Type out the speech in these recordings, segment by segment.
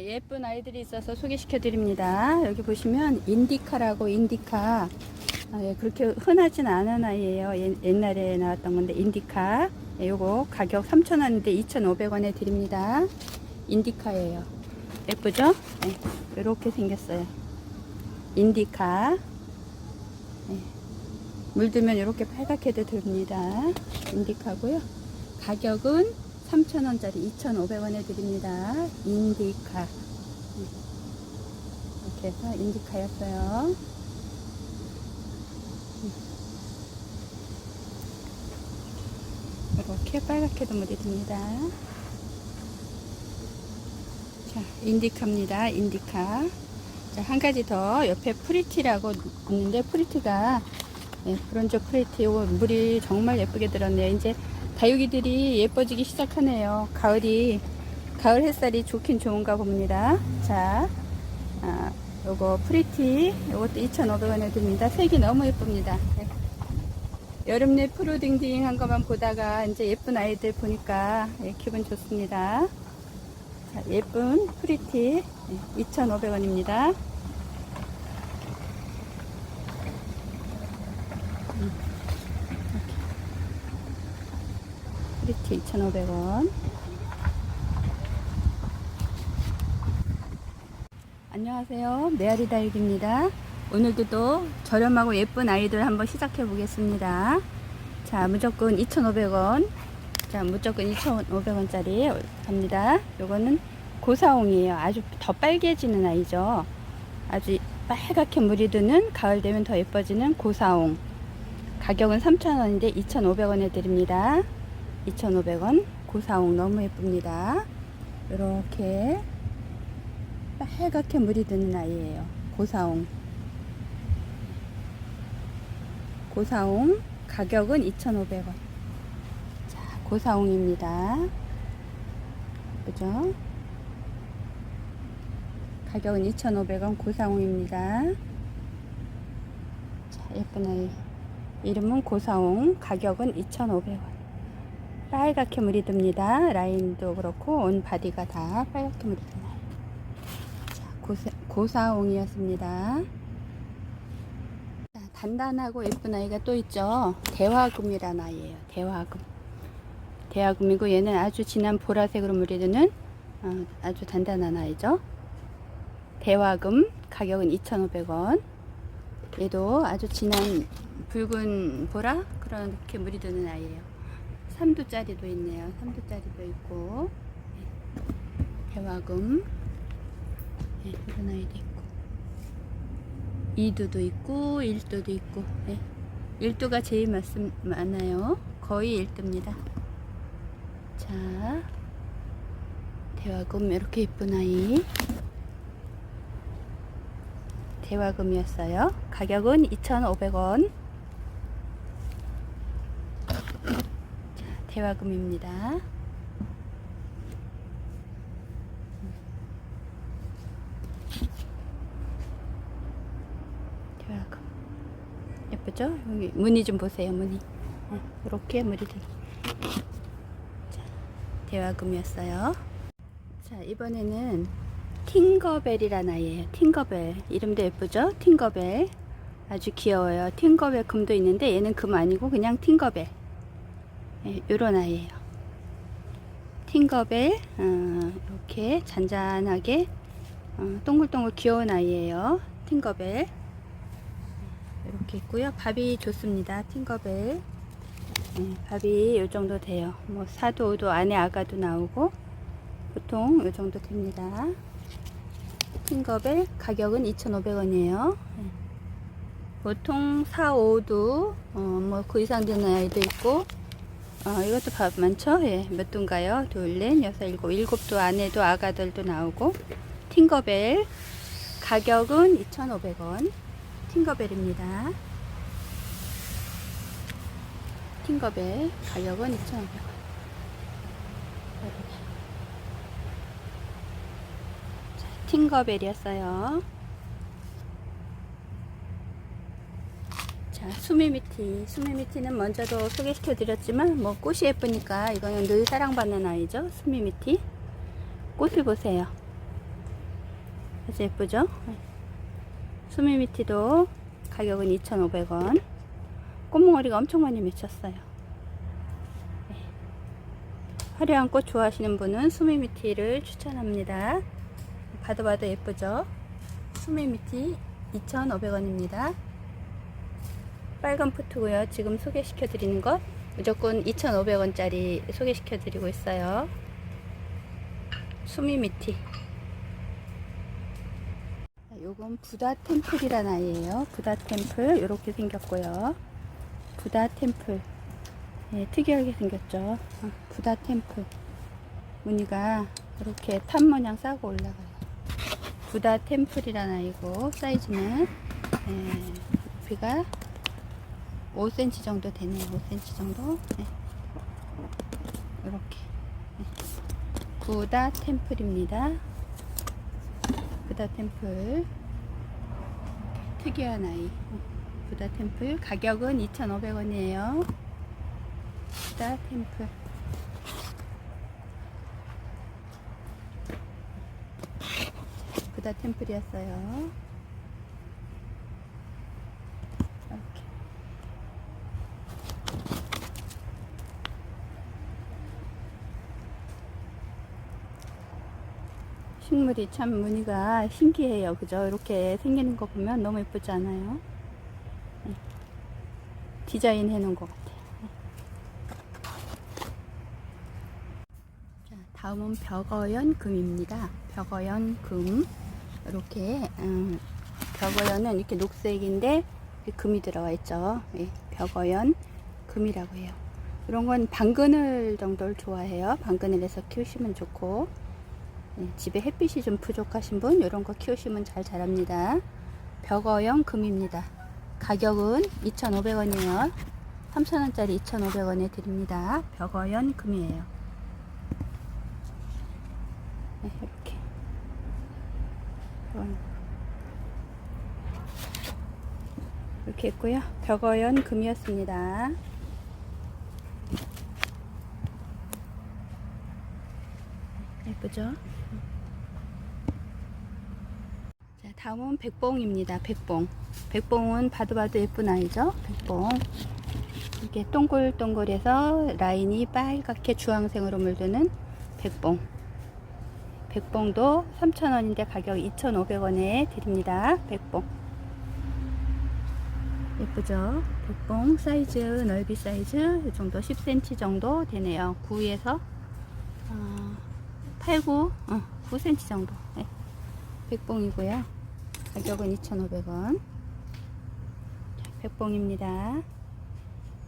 예쁜 아이들이 있어서 소개시켜 드립니다. 여기 보시면 인디카라고 인디카. 아, 예, 그렇게 흔하진 않은 아이예요. 예- 옛날에 나왔던 건데 인디카. 예, 요거 가격 3,000원인데 2,500원에 드립니다. 인디카예요. 예쁘죠? 네, 이렇게 생겼어요. 인디카. 예, 물들면 이렇게 빨갛게도 됩니다. 인디카고요. 가격은 3,000원짜리 2,500원에 드립니다. 인디카. 네. 이렇게 해서 인디카였어요. 이렇게 빨갛게도 물이 듭니다. 자, 인디카입니다. 인디카. 자, 한 가지 더 옆에 프리티라고 있는데 프리티가 네, 브론즈 프리티 요거 물이 정말 예쁘게 들었네요. 이제 다육이들이 예뻐지기 시작하네요. 가을이 가을 햇살이 좋긴 좋은가 봅니다. 자, 아, 요거 프리티 요것도 2,500원에 듭니다. 색이 너무 예쁩니다. 네. 여름내 푸르딩딩한 것만 보다가 이제 예쁜 아이들 보니까 예, 기분 좋습니다. 자, 예쁜 프리티 2,500원입니다. 프리티 2,500원. 안녕하세요. 메아리 다육입니다. 오늘도 또 저렴하고 예쁜 아이들 한번 시작해 보겠습니다. 자, 무조건 2,500원. 자, 무조건 2,500원짜리 갑니다. 요거는 고사홍이에요. 아주 더 빨개지는 아이죠. 아주 빨갛게 물이 드는 가을 되면 더 예뻐지는 고사홍. 가격은 3,000원인데 2,500원에 드립니다. 2,500원. 고사홍 너무 예쁩니다. 이렇게 빨갛게 물이 드는 아이예요. 고사홍. 고사홍 가격은 2,500원. 자, 고사홍입니다. 그죠? 가격은 2,500원 고사홍입니다. 자, 예쁜 아이. 이름은 고사홍. 가격은 2,500원. 빨갛게 물이 듭니다. 라인도 그렇고 온 바디가 다 빨갛게 물이 드나요. 자, 고사, 고사홍이었습니다. 자, 단단하고 예쁜 아이가 또 있죠. 대화금이라는 아이예요. 대화금. 대화금이고 얘는 아주 진한 보라색으로 물이 드는 어, 아주 단단한 아이죠. 대화금 가격은 2,500원. 얘도 아주 진한 붉은 보라 그렇게 물이 드는 아이예요. 3두짜리도 있네요. 3두짜리도 있고 네. 대화금 네, 이런 아이도 있고 2두도 있고 1두도 있고 네. 1두가 제일 많, 많아요. 거의 1두입니다. 자 대화금 이렇게 예쁜 아이 대화금이었어요. 가격은 2,500원. 대화금입니다. 대화금. 예쁘죠? 여기 무늬 좀 보세요, 무늬. 네, 이렇게 무늬 들. 자, 대화금이었어요. 자, 이번에는 팅거벨이라는 아이예요. 팅거벨. 이름도 예쁘죠? 팅거벨. 아주 귀여워요. 팅거벨 금도 있는데 얘는 금 아니고 그냥 팅거벨. 네, 요런 아이예요. 팅거벨. 어, 이렇게 잔잔하게 어, 동글동글 귀여운 아이예요. 팅거벨. 이렇게 있고요. 밥이 좋습니다. 팅거벨. 네, 밥이 요 정도 돼요. 뭐 4도, 5도 안에 아가도 나오고 보통 요 정도 됩니다. 팅거벨 가격은 2,500원이에요. 보통 4, 5도 어, 뭐 그 이상 되는 아이도 있고 어, 이것도 밥 많죠? 예, 몇 도인가요? 둘, 넷, 여섯, 일곱, 일곱 도 안에도 아가들도 나오고 팅거벨 가격은 2,500원 팅거벨입니다. 팅거벨 가격은 2,500원 팅거벨이었어요. 수미미티. 수미미티는 먼저도 소개시켜 드렸지만, 뭐, 꽃이 예쁘니까 이거는 늘 사랑받는 아이죠. 수미미티. 꽃을 보세요. 아주 예쁘죠? 네. 수미미티도 가격은 2,500원. 꽃몽어리가 엄청 많이 맺혔어요. 네. 화려한 꽃 좋아하시는 분은 수미미티를 추천합니다. 봐도 봐도 예쁘죠? 수미미티 2,500원입니다. 빨간 포트고요. 지금 소개시켜 드리는 것 무조건 2,500원짜리 소개시켜 드리고 있어요. 수미미티. 요건 부다 템플이라는 아이예요. 부다 템플 이렇게 생겼고요. 부다 템플. 예, 특이하게 생겼죠. 어, 부다 템플. 무늬가 이렇게 탑 모양 싸고 올라가요. 부다 템플이라는 아이고 사이즈는 예, 높이가 5cm 정도 되네요. 5cm 정도. 네. 이렇게. 네. 부다 템플입니다. 부다 템플. 특이한 아이. 어, 부다 템플. 가격은 2,500원이에요. 부다 템플. 부다 템플이었어요. 식물이 참 무늬가 신기해요. 그죠? 이렇게 생기는 거 보면 너무 예쁘지 않아요? 네. 디자인 해놓은 것 같아요. 네. 자, 다음은 벽어연 금입니다. 벽어연 금. 이렇게, 음, 벽어연은 이렇게 녹색인데, 금이 들어가 있죠. 예, 벽어연 금이라고 해요. 이런 건 방그늘 정도를 좋아해요. 방그늘에서 키우시면 좋고, 네, 집에 햇빛이 좀 부족하신 분 이런 거 키우시면 잘 자랍니다. 벽어형 금입니다. 가격은 2,500원이에요. 3,000원짜리 2,500원에 드립니다. 벽어연 금이에요. 네, 이렇게. 이렇게 있고요. 벽어연 금이었습니다. 예쁘죠? 자, 다음은 백봉입니다. 백봉. 백봉은 봐도 봐도 예쁜 아이죠? 백봉. 이렇게 동글동글해서 라인이 빨갛게 주황색으로 물드는 백봉. 백봉도 3,000원인데 가격 2,500원에 드립니다. 백봉. 예쁘죠? 백봉 사이즈, 넓이 사이즈 이 정도 10cm 정도 되네요. 9에서 어, 8, 9, 어, 9cm 정도. 네. 백봉이고요. 가격은 2,500원. 백봉입니다.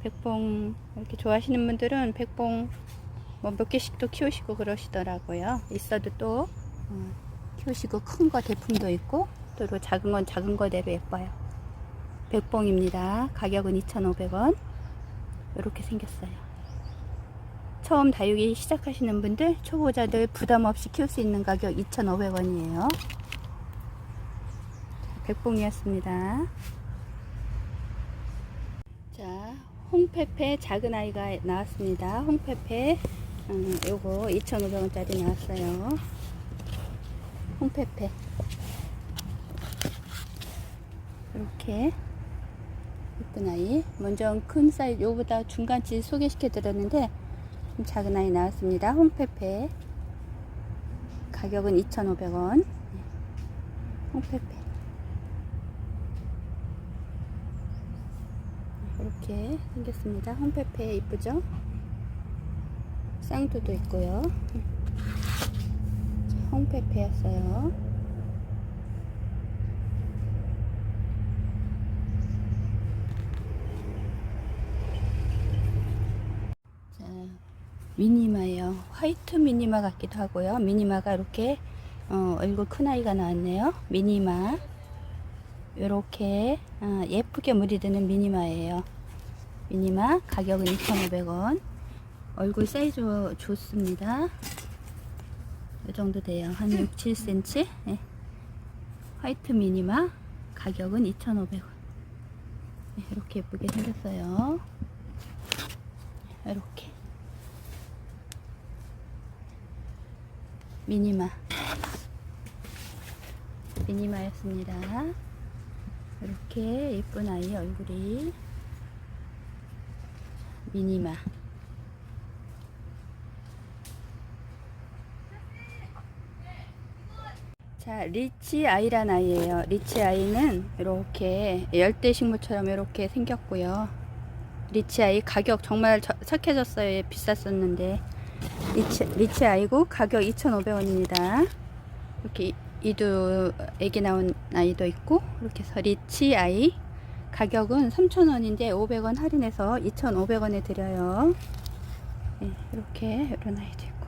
백봉 이렇게 좋아하시는 분들은 백봉 뭐 몇 개씩도 키우시고 그러시더라고요. 있어도 또 어, 키우시고 큰 거 대품도 있고 또 작은 건 작은 거대로 예뻐요. 백봉입니다. 가격은 2,500원. 이렇게 생겼어요. 처음 다육이 시작하시는 분들, 초보자들 부담 없이 키울 수 있는 가격 2,500원이에요. 백봉이었습니다. 자, 홍페페 작은 아이가 나왔습니다. 홍페페, 음, 요거 2,500원짜리 나왔어요. 홍페페. 이렇게 예쁜 아이. 먼저 큰 사이즈, 요보다 중간치 소개시켜 드렸는데, 좀 작은 아이 나왔습니다. 홍페페. 가격은 2,500원. 홍페페. 이렇게 생겼습니다. 홍페페 이쁘죠? 쌍두도 있고요. 자, 홍페페였어요. 자, 미니마예요. 화이트 미니마 같기도 하고요. 미니마가 이렇게 어, 얼굴 큰 아이가 나왔네요. 미니마. 이렇게 어, 예쁘게 물이 드는 미니마예요. 미니마 가격은 2,500원. 얼굴 사이즈 좋습니다. 이 정도 돼요. 한 6, 7cm. 네. 화이트 미니마 가격은 2,500원. 네, 이렇게 예쁘게 생겼어요. 이렇게 미니마 미니마였습니다. 이렇게 예쁜 아이 얼굴이 미니마. 자, 리치 아이란 아이예요. 리치 아이는 이렇게 열대 식물처럼 이렇게 생겼고요. 리치 아이 가격 정말 저- 착해졌어요. 얘 비쌌었는데. 리치, 리치 아이고 가격 2,500원입니다. 이렇게 이- 이도 애기 나온 아이도 있고 이렇게 해서 리치 아이 가격은 3,000원인데 500원 할인해서 2,500원에 드려요. 네, 이렇게 이런 아이도 있고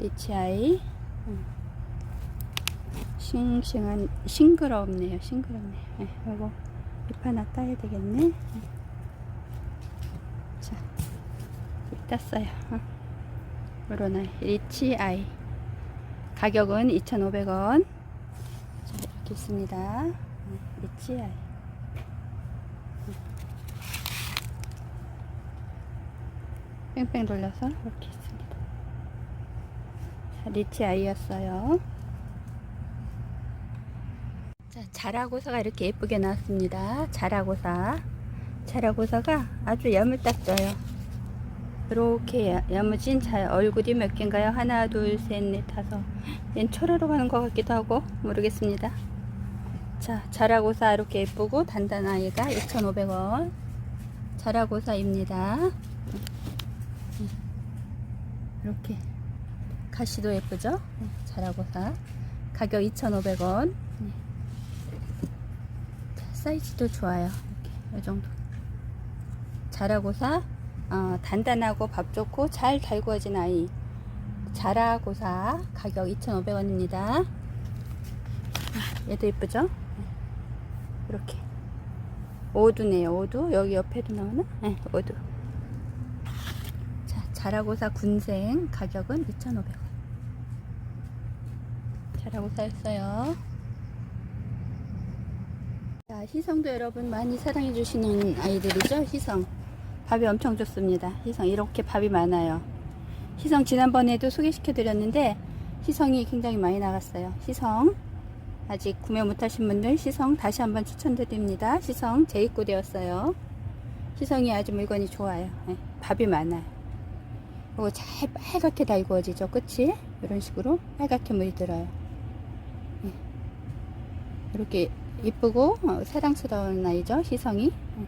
리치 아이 음. 싱싱한 싱그럽네요. 싱그럽네요. 네, 이거 잎 하나 따야 되겠네. 네. 자, 잎 땄어요. 어. 이런 아이 리치 아이 가격은 2,500원. 자, 이렇게 있습니다. 네, 리치 아이. 뺑뺑 돌려서 이렇게 있습니다. 자, 리치 아이였어요. 자, 자라고사가 이렇게 예쁘게 나왔습니다. 자라고사. 자라고사가 아주 야물딱져요. 이렇게 야- 야무진 자, 얼굴이 몇 개인가요? 하나, 둘, 셋, 넷, 다섯. 얜 초라로 가는 것 같기도 하고 모르겠습니다. 자, 자라고사 이렇게 예쁘고 단단한 아이가 2,500원. 자라고사입니다. 이렇게 가시도 예쁘죠? 네, 자라고사. 가격 2,500원. 사이즈도 좋아요. 이렇게 이 정도. 자라고사 어, 단단하고 밥 좋고 잘 달구어진 아이. 자라고사 가격 2,500원입니다. 얘도 예쁘죠? 이렇게 오두네요. 오두 여기 옆에도 나오나? 네, 오두. 자, 자라고사 군생 가격은 2,500원. 자라고사였어요. 자, 희성도 여러분 많이 사랑해 주시는 아이들이죠. 희성. 밥이 엄청 좋습니다. 희성 이렇게 밥이 많아요. 희성 지난번에도 소개시켜 드렸는데 희성이 굉장히 많이 나갔어요. 희성 아직 구매 못하신 분들 희성 다시 한번 추천드립니다. 희성 재입고 되었어요. 희성이 아주 물건이 좋아요. 네, 밥이 많아요. 그리고 잘 빨갛게 달구어지죠. 끝이 이런 식으로 빨갛게 물이 들어요. 네. 이렇게 이쁘고 어, 사랑스러운 아이죠. 희성이. 네.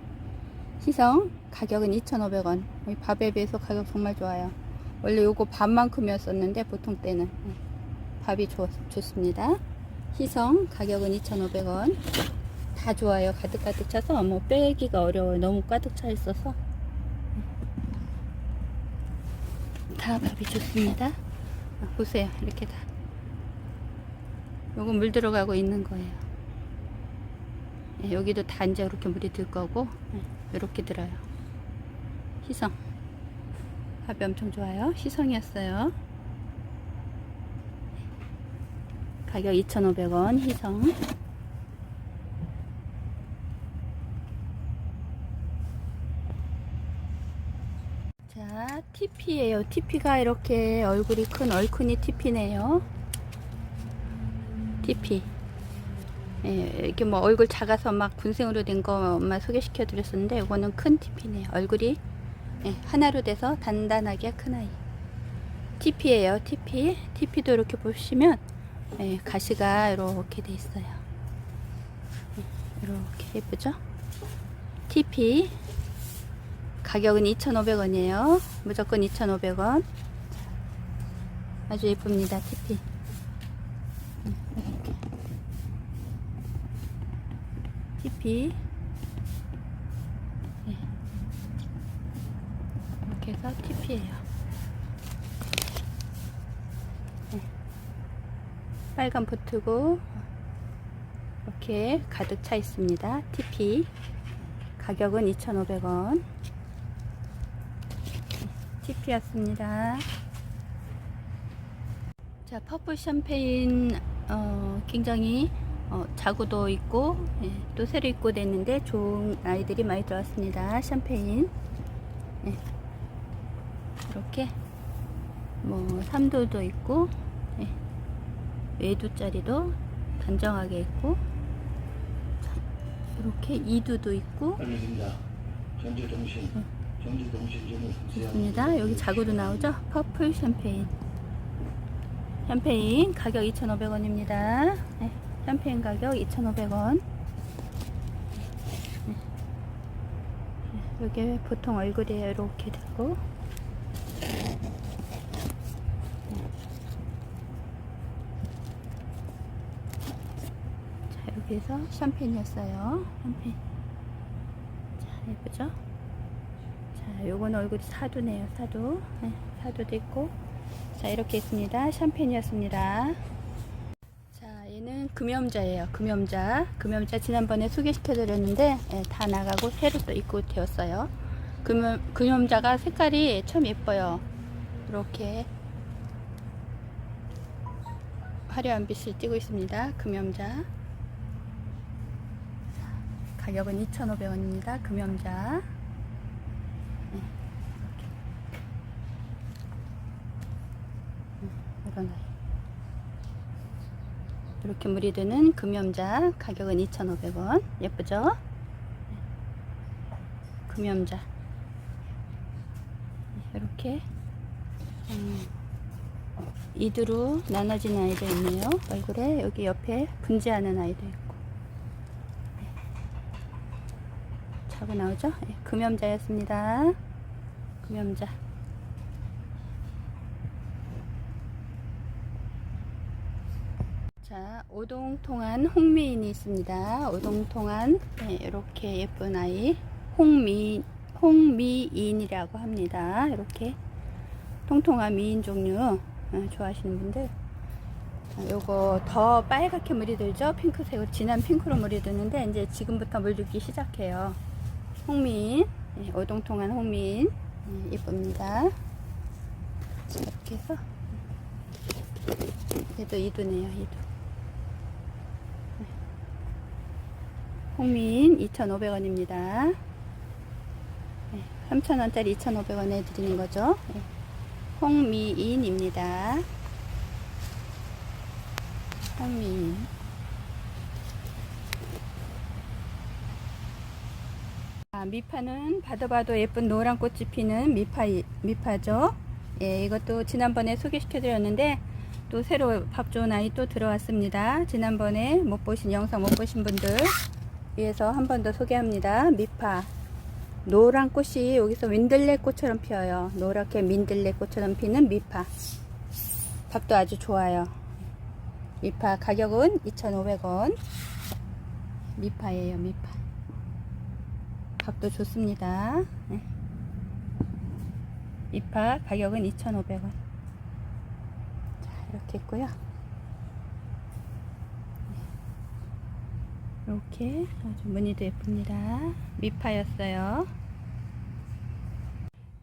희성 가격은 2,500원. 밥에 비해서 가격 정말 좋아요. 원래 요거 밥만큼이었었는데 보통 때는 네. 밥이 좋, 좋습니다. 희성 가격은 2,500원. 다 좋아요. 가득가득 차서 뭐 빼기가 어려워요. 너무 가득 차 있어서 다 밥이 좋습니다. 아, 보세요. 이렇게 다. 요거 물 들어가고 있는 거예요. 예, 여기도 다 이제 이렇게 물이 들 거고 예, 이렇게 들어요. 희성 밥이 엄청 좋아요. 희성이었어요. 가격 2,500원 희성 자 TP예요. TP가 이렇게 얼굴이 큰 얼큰이 TP네요. TP 예, 이렇게 뭐 얼굴 작아서 막 군생으로 된 것만 소개시켜 드렸었는데 이거는 큰 TP네요. 얼굴이 예, 하나로 돼서 단단하게 큰 아이. TP예요. TP. TP도 이렇게 보시면 예, 가시가 이렇게 돼 있어요. 예, 이렇게 예쁘죠? TP 가격은 2,500원이에요. 무조건 2,500원. 아주 예쁩니다. TP. 이렇게. TP. 예. 이렇게 해서 TP예요. 네. 빨간 보트고 이렇게 가득 차 있습니다. TP. 가격은 2,500원. TP였습니다. 자, 퍼플 샴페인 어, 굉장히 어, 자구도 있고 예, 또 새로 입고 됐는데 좋은 아이들이 많이 들어왔습니다. 샴페인 예. 이렇게 뭐 3도도 있고 예. 외두짜리도 단정하게 있고 자, 이렇게 이두도 있고 알려드립니다. 전주 동신, 전 있습니다. 여기 자구도 나오죠? 퍼플 샴페인. 샴페인 가격 2,500원입니다. 네, 샴페인 가격 2,500원. 여기 보통 얼굴이 이렇게 되고 자 여기서 샴페인이었어요. 샴페인. 자 예쁘죠? 자, 요건 얼굴이 사두네요, 사두. 네, 사두도 있고. 자, 이렇게 있습니다. 샴페인이었습니다. 자, 얘는 금염자예요, 금염자. 금염자 지난번에 소개시켜 드렸는데, 예, 다 나가고 새로 또 입고 되었어요. 금염, 금염자가 색깔이 참 예뻐요. 이렇게 화려한 빛을 띠고 있습니다. 금염자. 자, 가격은 2,500원입니다. 금염자. 이런 아이. 이렇게 물이 드는 금염자 가격은 2,500원 예쁘죠? 금염자 이렇게 음, 이두로 나눠진 아이도 있네요 얼굴에 여기 옆에 분지하는 아이도 있고 네. 자고 나오죠? 네, 금염자였습니다 금염자 자, 오동통한 홍미인이 있습니다. 오동통한 네, 이렇게 예쁜 아이 홍미 홍미인이라고 합니다. 이렇게 통통한 미인 종류 어, 좋아하시는 분들 자, 요거 더 빨갛게 물이 들죠? 핑크색으로 진한 핑크로 물이 드는데 이제 지금부터 물 들기 시작해요. 홍미인 네, 오동통한 홍미인 네, 예쁩니다. 자, 이렇게 해서 얘도 이두네요, 이두. 홍민 2,500원입니다. 네, 3,000원짜리 2,500원에 드리는 거죠. 네, 홍미인입니다. 홍미인. 아, 미파는 봐도 봐도 예쁜 노란 꽃이 피는 미파, 미파죠. 예, 이것도 지난번에 소개시켜 드렸는데 또 새로 밥 좋은 아이 또 들어왔습니다. 지난번에 못 보신 영상 못 보신 분들 위해서 한 번 더 소개합니다. 미파. 노란 꽃이 여기서 민들레 꽃처럼 피어요. 노랗게 민들레 꽃처럼 피는 미파. 밥도 아주 좋아요. 미파 가격은 2,500원. 미파예요, 미파. 밥도 좋습니다. 네. 미파 가격은 2,500원. 자, 이렇게 있고요. 이렇게 아주 무늬도 예쁩니다. 미파였어요.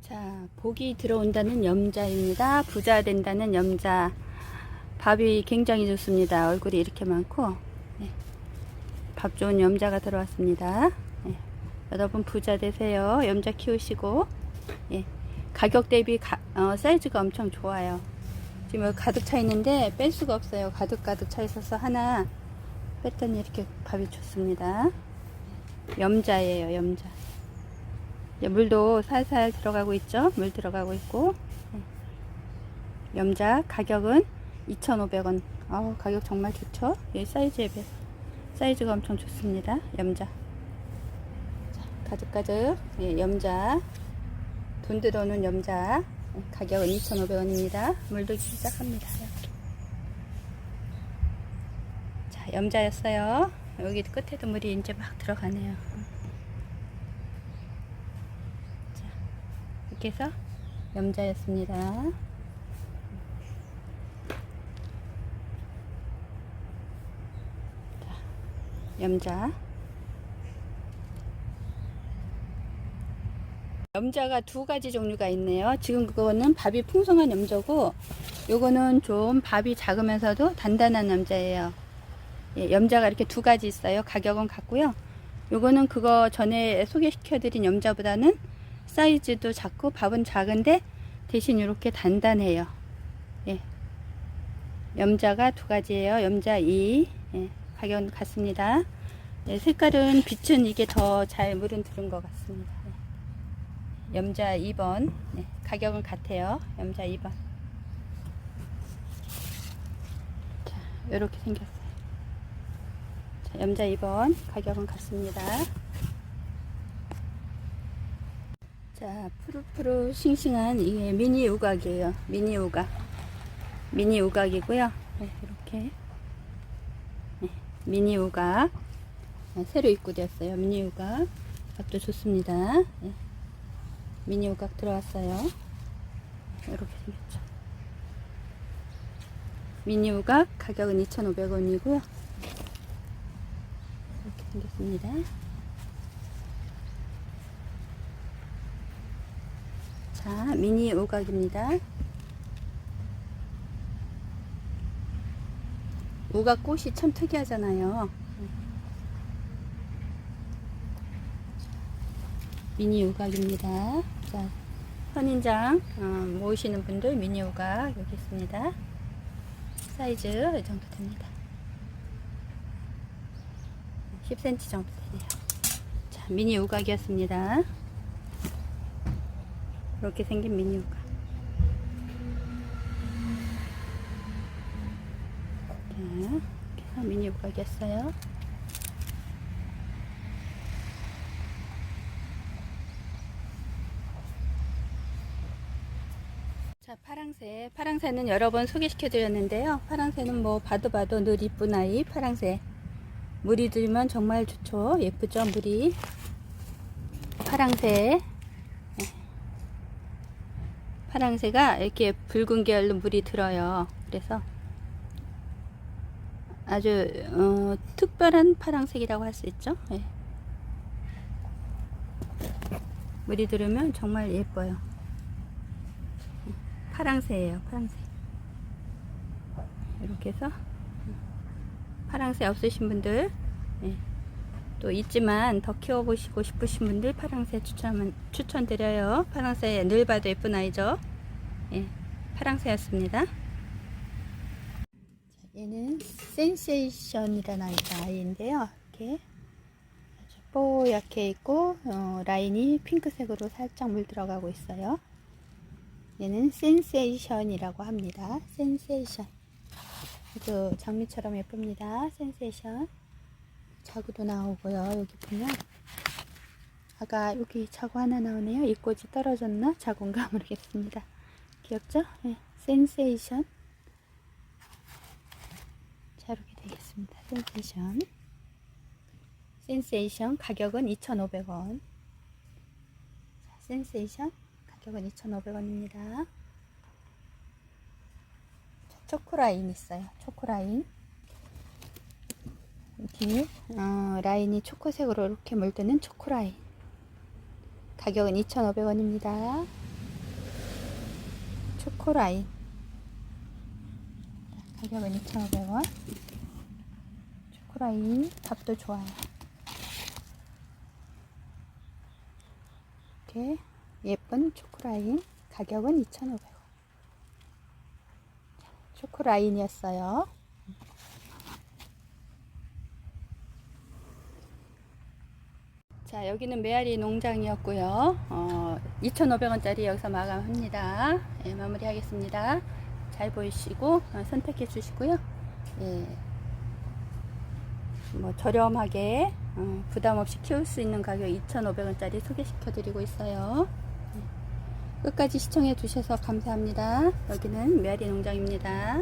자, 복이 들어온다는 염자입니다. 부자 된다는 염자. 밥이 굉장히 좋습니다. 얼굴이 이렇게 많고, 네. 밥 좋은 염자가 들어왔습니다. 네. 여러분 부자 되세요. 염자 키우시고, 예. 가격 대비 가, 어, 사이즈가 엄청 좋아요. 지금 가득 차 있는데 뺄 수가 없어요. 가득 가득 차 있어서 하나 뺐더니 이렇게 밥이 좋습니다. 염자예요, 염자. 물도 살살 들어가고 있죠? 물 들어가고 있고. 네. 염자 가격은 2,500원. 아우, 가격 정말 좋죠? 이 사이즈에 비해 사이즈가 엄청 좋습니다. 염자. 자, 가득가득. 예, 염자. 돈 들어오는 염자. 예, 가격은 2,500원입니다. 물들기 시작합니다. 이렇게. 자, 염자였어요. 여기 끝에도 물이 이제 막 들어가네요. 자, 이렇게 해서 염자였습니다. 자, 염자. 염자가 두 가지 종류가 있네요. 지금 그거는 밥이 풍성한 염자고, 요거는 좀 밥이 작으면서도 단단한 염자예요. 예, 염자가 이렇게 두 가지 있어요. 가격은 같고요. 요거는 그거 전에 소개시켜드린 염자보다는 사이즈도 작고 밥은 작은데 대신 이렇게 단단해요. 예. 염자가 두 가지예요. 염자 2 예, 가격은 같습니다. 예, 색깔은 빛은 이게 더 잘 물은 들은 것 같습니다. 예. 염자 2번 예, 가격은 같아요. 염자 2번 자 이렇게 생겼어요. 자, 염자 2번 가격은 같습니다. 자 푸르푸르 싱싱한 이게 미니 우각이에요. 미니 우각 미니 우각이고요. 네, 이렇게 네, 미니 우각 네, 새로 입고되었어요. 미니 우각 값도 좋습니다. 네, 미니 우각 들어왔어요. 이렇게 생겼죠. 미니 우각 가격은 2,500원이고요. 생겼습니다. 자, 미니 우각입니다. 우각 꽃이 참 특이하잖아요. 미니 우각입니다. 자, 선인장 어, 모으시는 분들 미니 우각 여기 있습니다. 사이즈 이 정도 됩니다. 10cm 정도 되네요. 자, 미니 우각이었습니다. 이렇게 생긴 미니 우각. 자, 이렇게 해서 미니 우각이었어요. 자, 파랑새. 파랑새는 여러 번 소개시켜 드렸는데요. 파랑새는 뭐 봐도 봐도 늘 이쁜 아이 파랑새. 물이 들면 정말 좋죠. 예쁘죠, 물이. 파랑새. 네. 파랑새가 이렇게 붉은 계열로 물이 들어요. 그래서 아주 어, 특별한 파랑색이라고 할 수 있죠. 예. 물이 들으면 정말 예뻐요. 파랑새예요, 파랑새. 이렇게 해서 파랑새 없으신 분들 예, 또 있지만 더 키워보시고 싶으신 분들 파랑새 추천 추천드려요. 파랑새 늘 봐도 예쁜 아이죠. 예, 파랑새였습니다. 자, 얘는 센세이션이라는 아이- 아이인데요. 이렇게 아주 뽀얗게 있고 어, 라인이 핑크색으로 살짝 물 들어가고 있어요. 얘는 센세이션이라고 합니다. 센세이션. 아주 장미처럼 예쁩니다. 센세이션. 자구도 나오고요. 여기 보면 아까 여기 자구 하나 나오네요. 이 꽃이 떨어졌나? 자구인가 모르겠습니다. 귀엽죠? 네. 센세이션. 자, 이렇게 되겠습니다. 센세이션. 센세이션 가격은 2,500원. 자, 센세이션 가격은 2,500원입니다. 초코라인 있어요. 초코라인. 뒤에 어, 라인이 초코색으로 이렇게 물드는 초코라인. 가격은 2,500원입니다. 초코라인. 가격은 2,500원. 초코라인 값도 좋아요. 이렇게 예쁜 초코라인 가격은 2,500원. 초코라인이었어요. 자, 여기는 메아리 농장이었고요. 어, 2,500원짜리 여기서 마감합니다. 예, 마무리하겠습니다. 잘 보이시고 어, 선택해 주시고요. 예, 뭐 저렴하게 어, 부담 없이 키울 수 있는 가격 2,500원짜리 소개시켜 드리고 있어요. 예, 끝까지 시청해 주셔서 감사합니다. 여기는 메아리 농장입니다.